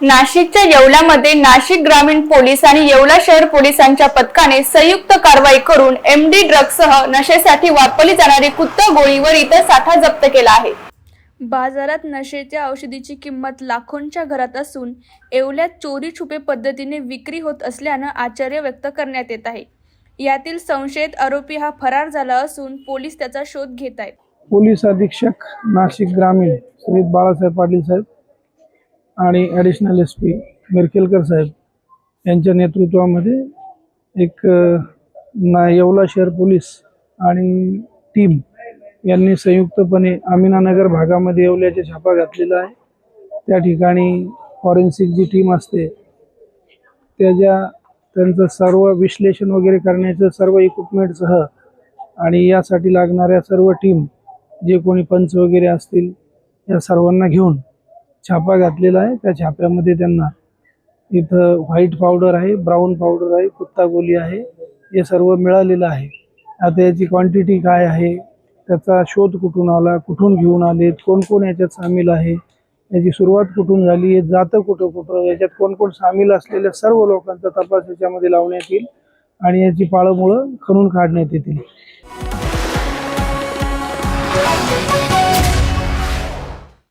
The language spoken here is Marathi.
नाशिकच्या येवल्यामध्ये नाशिक ग्रामीण पोलीस आणि येवला शहर पोलिसांच्या पथकाने संयुक्त कारवाई करून एमडी ड्रग्ससह नशेसाठी वापरली जाणारी कुत्ता गोळी व इतर साठा जप्त केला आहे. बाजारात नशेच्या औषधीची किंमत लाखोंच्या घरात असून येवल्यात चोरी छुपे पद्धतीने विक्री होत असल्यानं आश्चर्य व्यक्त करण्यात येत आहे. यातील संशयित आरोपी हा फरार झाला असून पोलीस त्याचा शोध घेत आहेत. पोलीस अधीक्षक नाशिक ग्रामीण श्री बाळासाहेब पाटील साहेब आणि additional S P Mirkelkar saheb यांच्या नेतृत्वामध्ये एक ना येवला शहर पोलीस आणि टीम यांनी संयुक्तपणे अमिनानगर भागामध्ये येवल्याचे छापा घातलेला आहे. त्या ठिकाणी फॉरेन्सिक जी टीम असते त्याच्या त्यांचं सर्व विश्लेषण वगैरे करण्याचं सर्व इक्विपमेंटसह आणि यासाठी लागणाऱ्या सर्व टीम जे कोणी पंच वगैरे असतील या सर्वांना घेऊन छापा घातलेला आहे. त्या छाप्यामध्ये त्यांना इथं व्हाईट पावडर आहे ब्राऊन पावडर आहे कुत्ता गोली आहे हे सर्व मिळालेलं आहे. आता याची क्वांटिटी काय आहे त्याचा शोध कुठून आला कुठून घेऊन आलेत कोण कोण याच्यात सामील आहे याची सुरुवात कुठून झाली आहे जातं कुठं कुठं याच्यात कोण कोण सामील असलेल्या सर्व लोकांचा तपास याच्यामध्ये लावण्यात येईल आणि याची पाळंमुळं खणून काढण्यात येतील. Thank you.